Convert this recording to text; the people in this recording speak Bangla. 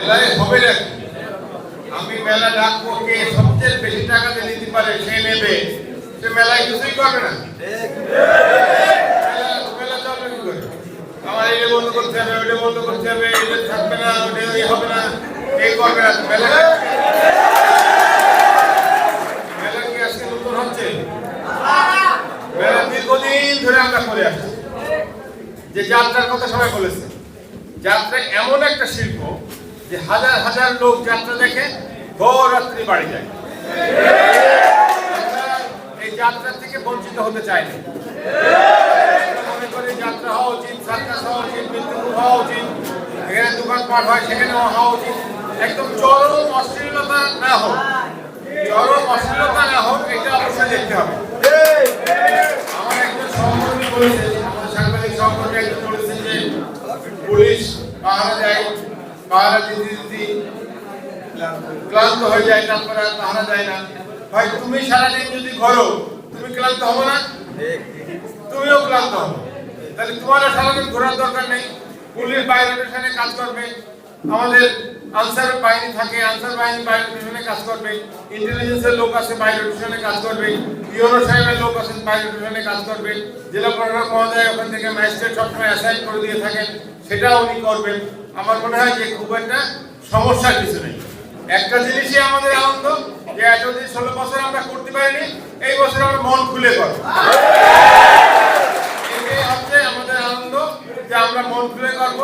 মেলায় হবে নাকি আমি মেলা ডাকবো কে সবচেয়ে বেশি টাকা দিয়ে নিতে পারে সে নেবে। সে মেলায় কিছুই করবে না? আমার এটা বন্ধ করতে হবে ওটা বন্ধ করতে হবে এটা থাকবে না ওটা হবে না এই করবে না। মেলা মেলা কি আজকে হচ্ছে? মেলা দীর্ঘদিন ধরে আমরা করে আসছি। যে যাত্রার কথা সবাই বলেছে, যাত্রা এমন একটা শিল্প যে হাজার হাজার লোক যাত্রা দেখে ভোর বাড়ি যায়। এই যাত্রা থেকে বঞ্চিত হতে চাই না। মনে করি যাত্রা হওয়া উচিত সার্কাস হওয়া উচিত হওয়া উচিত এখানে দোকানপাট হয় সেখানেও হওয়া উচিত। একদম চরম অশ্লীলতা না হোক, চরম অশ্লীলতা না হোক, এটা অবশ্যই দেখতে হবে। আমার একজন সহকর্মী বলেছে আমাদের সাংবাদিক সহকর্মী একজন বলেছেন পুলিশ পাহারা যায় পাহারা দিতে দিতে ক্লান্ত হয়ে যায় তারপরে আর পাহারা যায় না ভাই তুমি সারাদিন যদি ঘরো তুমি ক্লান্ত হব না তুমিও ক্লান্ত হবে তাহলে তোমারও সারাদিন ঘোরার দরকার নেই পুলিশ বাইরে স্টেশনে কাজ করবে আমাদের আনসার বাহিনী থাকে আনসার বাহিনী বাইরে স্টেশনে কাজ করবে ইন্টেলিজেন্সের লোক আছে বাইরে স্টেশনে কাজ করবে। ইউরো সাহেবের লোক আছেন বাইরে স্টেশনে কাজ করবে। জেলা প্রশাসক মহোদয় ওখান থেকে ম্যাজিস্ট্রেট সবসময় অ্যাসাইন করে দিয়ে থাকেন, সেটাও উনি করবেন। আমার মনে হয় যে খুব একটা সমস্যার কিছু নেই। একটা জিনিসই আমাদের আনন্দ যে এতদিন ষোলো বছর আমরা করতে পারিনি, এই বছর আমরা মন খুলে এটাই হচ্ছে আমাদের আনন্দ যে আমরা মন খুলে করব।